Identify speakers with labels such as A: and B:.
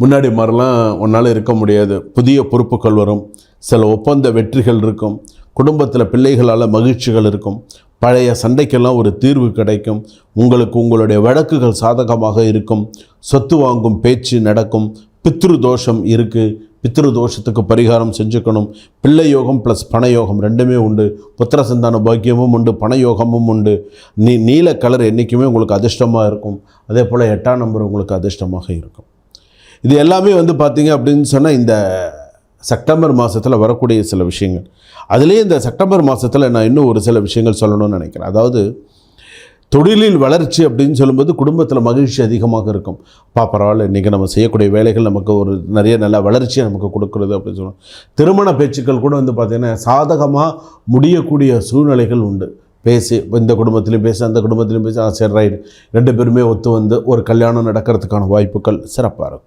A: முன்னாடி மாதிரிலாம் உன்னால் இருக்க முடியாது. புதிய பொறுப்புகள் வரும். சில ஒப்பந்த வெற்றிகள் இருக்கும். குடும்பத்தில் பிள்ளைகளால் மகிழ்ச்சிகள் இருக்கும். பழைய சண்டைக்கெல்லாம் ஒரு தீர்வு கிடைக்கும். உங்களுக்கு உங்களுடைய வழக்குகள் சாதகமாக இருக்கும். சொத்து வாங்கும் பேச்சு நடக்கும். பித்ரு தோஷம் இருக்குது பித்ரு தோஷத்துக்கு பரிகாரம் செஞ்சுக்கணும். பிள்ளை யோகம் ப்ளஸ் பண யோகம் ரெண்டுமே உண்டு. புத்திர சந்தான பாக்கியமும் உண்டு. பண யோகமும் உண்டு. நீ நீல கலர் என்றைக்குமே உங்களுக்கு அதிர்ஷ்டமாக இருக்கும். அதே போல் எட்டாம் நம்பர் உங்களுக்கு அதிர்ஷ்டமாக இருக்கும். இது எல்லாமே வந்து பார்த்தீங்க அப்படின்னு சொன்னால் இந்த செப்டம்பர் மாதத்தில் வரக்கூடிய சில விஷயங்கள். அதுலேயே இந்த செப்டம்பர் மாதத்தில் நான் இன்னும் ஒரு சில விஷயங்கள் சொல்லணும்னு நினைக்கிறேன். அதாவது தொழிலில் வளர்ச்சி அப்படின்னு சொல்லும்போது குடும்பத்தில் மகிழ்ச்சி அதிகமாக இருக்கும். பா பரவாயில்ல இன்றைக்கி நம்ம செய்யக்கூடிய வேலைகள் நமக்கு ஒரு நிறைய நல்ல வளர்ச்சியை நமக்கு கொடுக்குறது அப்படின்னு சொல்லுவோம். திருமண பேச்சுக்கள் கூட வந்து பார்த்திங்கன்னா சாதகமாக முடியக்கூடிய சூழ்நிலைகள் உண்டு. பேசி இந்த குடும்பத்திலையும் பேசி அந்த குடும்பத்திலையும் பேசி ஆ சரி ரைட் ரெண்டு பேருமே ஒத்து வந்து ஒரு கல்யாணம் நடக்கிறதுக்கான வாய்ப்புகள் சிறப்பாக இருக்கும்.